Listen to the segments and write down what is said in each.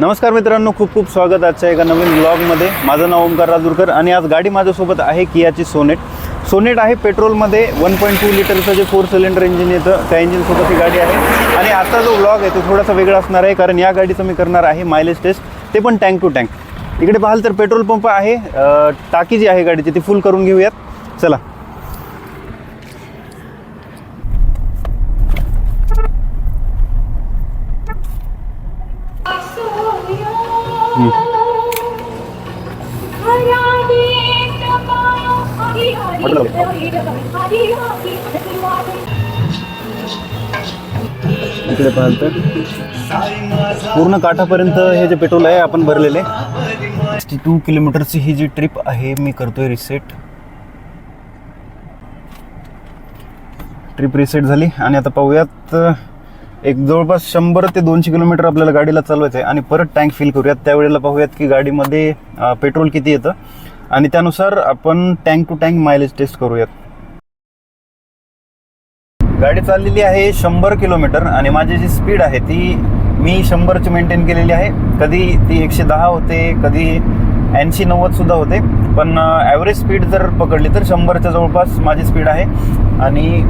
नमस्कार मित्रांनो खूप खूप स्वागत आजच्या एका नवीन ब्लॉगमध्ये माझं नाव ओमकार राजूरकर आणि आज गाडी माझ्यासोबत आहे कियाची सोनेट. सोनेट आहे पेट्रोलमध्ये वन पॉईंट टू लिटरचं जे फोर सिलेंडर इंजिन येतं त्या इंजिनसोबत ही गाडी आहे. आणि आजचा जो ब्लॉग आहे तो थोडासा वेगळा असणार आहे कारण या गाडीचं मी करणार आहे मायलेज टेस्ट ते पण टँक टू टँक इकडे पाहाल तर पेट्रोल पंप आहे. टाकी जी आहे गाडीची ती फुल करून घेऊयात. चला. इकडे पाहाल तर. पूर्ण काठापर्यंत हे जे पेट्रोल आहे आपण भरलेले. सिक्स्टी टू किलोमीटरची ही जी ट्रिप आहे मी करतोय रिसेट ट्रिप रिसेट झाली. आणि आता पाहूयात एक जवळपास शंभर ते दोनशे किलोमीटर आपल्याला गाडीला चालवायचं आहे आणि परत टँक फिल करूयात. त्यावेळेला पाहूयात की गाडीमध्ये पेट्रोल किती येतं. आणि त्यानुसार आपण tank to tank mileage test करूयात. गाडी चाललेली आहे शंभर किलोमीटर आणि माझी जी स्पीड आहे ती मी शंभरची मेंटेन केलेली आहे. कधी ती एकशे दहा होते कधी ऐंशी नव्वदसुद्धा होते. पण ॲव्हरेज स्पीड जर पकडली तर शंभरच्या जवळपास माझी स्पीड आहे. आणि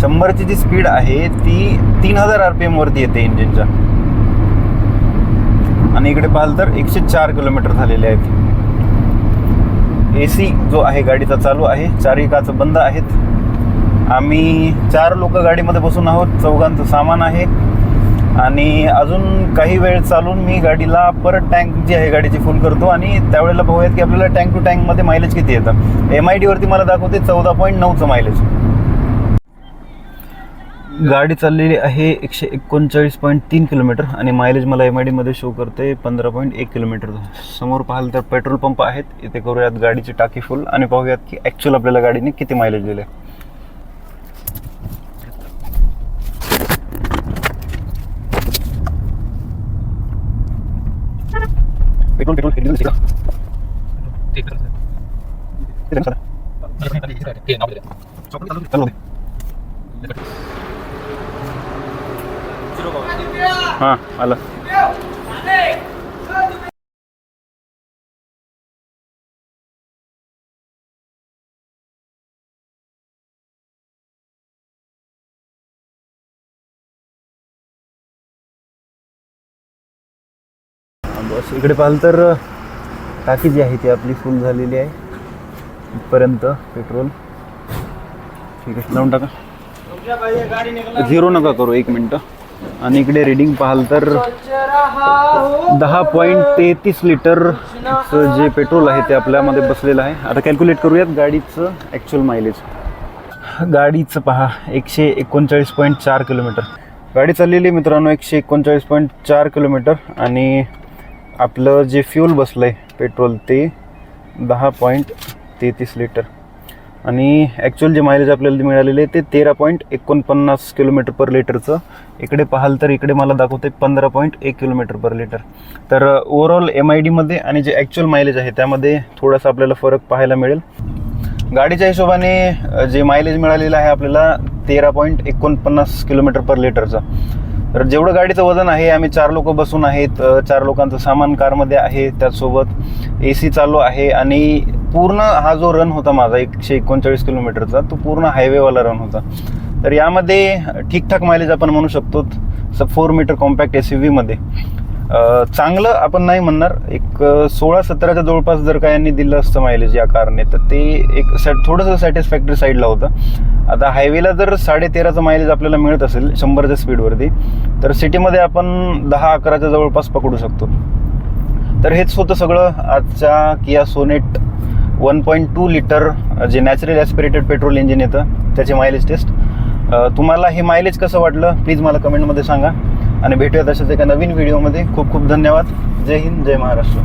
शंभरची जी स्पीड आहे ती तीन हजार आर पी एमवरती येते इंजिनच्या. आणि इकडे पाहाल तर एकशे चार किलोमीटर झालेले आहेत. ए सी जो आहे गाडीचा चालू आहे. चारही काच बंद आहेत. आम्ही चार लोक गाडीमध्ये बसून आहोत. चौघांचं सामान आहे. आणि अजून काही वेळ चालून मी गाडीला परत टँक जी आहे गाडीची फुल करतो. आणि त्यावेळेला पाहूयात की आपल्याला टँक टू टँकमध्ये मायलेज किती येतं. एम आय डीवरती मला दाखवते चौदा पॉईंट नऊचं मायलेज गाडी चाललेली आहे एकशे एकोणचाळीस पॉईंट तीन किलोमीटर आणि मायलेज मला एम आय डीमध्ये शो करते पंधरा पॉईंट एक किलोमीटर समोर पाहाल तर पेट्रोल पंप आहेत. इथे करूयात गाडीची टाकी फुल आणि पाहूयात की ॲक्च्युअल आपल्याला गाडीने किती मायलेज दिले. पेट्रोल पेट्रोल हां आलं. बस इकडे पाहिलं तर टाकी जी आहे ती आपली फुल झालेली आहे. इथपर्यंत पेट्रोल. ठीक आहे लावून टाका. झिरो नका करू एक मिनटं. आणि इकडे रिडिंग पाहाल तर दहा पॉईंट तेहतीस लिटर जे पेट्रोल आहे ते आपल्यामध्ये बसलेलं आहे. आता कॅल्क्युलेट करूयात गाडीचं ॲक्च्युअल मायलेज गाडीचं पहा एकशे एकोणचाळीस पॉईंट चार किलोमीटर गाडी चाललेली आहे मित्रांनो एकशे एकोणचाळीस पॉईंट चार किलोमीटर आणि आपलं जे फ्यूल बसलं आहे पेट्रोल ते दहा पॉईंट तेहतीस लिटर आणि ॲक्च्युअल जे मायलेज आपल्याला मिळालेले आहे ते तेरा पॉईंट एकोणपन्नास किलोमीटर पर लिटरचं इकडे पाहाल तर इकडे मला दाखवते पंधरा पॉईंट एक किलोमीटर पर लिटर तर ओव्हरऑल एम आय डीमध्ये आणि जे ॲक्च्युअल मायलेज आहे त्यामध्ये थोडासा आपल्याला फरक पाहायला मिळेल. गाडीच्या हिशोबाने जे मायलेज मिळालेलं आहे आपल्याला तेरा पॉईंट एकोणपन्नास किलोमीटर पर लिटरचं तर जेवढं गाडीचं वजन आहे आम्ही चार लोक बसून आहेत चार लोकांचं सामान कारमध्ये आहे त्याचसोबत ए सी चालू आहे आणि पूर्ण हा जो रन होता माझा एकशे एकोणचाळीस किलोमीटरचा तो पूर्ण हायवेवाला रन होता. तर यामध्ये ठीकठाक मायलेज आपण म्हणू शकतो स four metre compact S U व्हीमध्ये चांगलं आपण नाही म्हणणार एक सोळा सतराच्या जवळपास जर का यांनी दिलं असतं मायलेज या कारने तर ते एक सॅ थोडंसं सॅटिस्फॅक्टरी साईडला होतं. आता हायवेला जर साडे तेराचं मायलेज आपल्याला मिळत असेल शंभरच्या स्पीडवरती तर सिटीमध्ये आपण दहा अकराच्या जवळपास पकडू शकतो. तर हेच होतं सगळं आजच्या Kia Sonet one point two litre जे नॅचरल ॲस्पिरेटेड पेट्रोल इंजिन येतं त्याचे मायलेज टेस्ट तुम्हाला हे मायलेज कसं वाटलं? प्लीज मला कमेंटमध्ये सांगा. आणि भेटूयात अशाच एका नवीन व्हिडिओमध्ये खूप खूप धन्यवाद. जय हिंद जय महाराष्ट्र.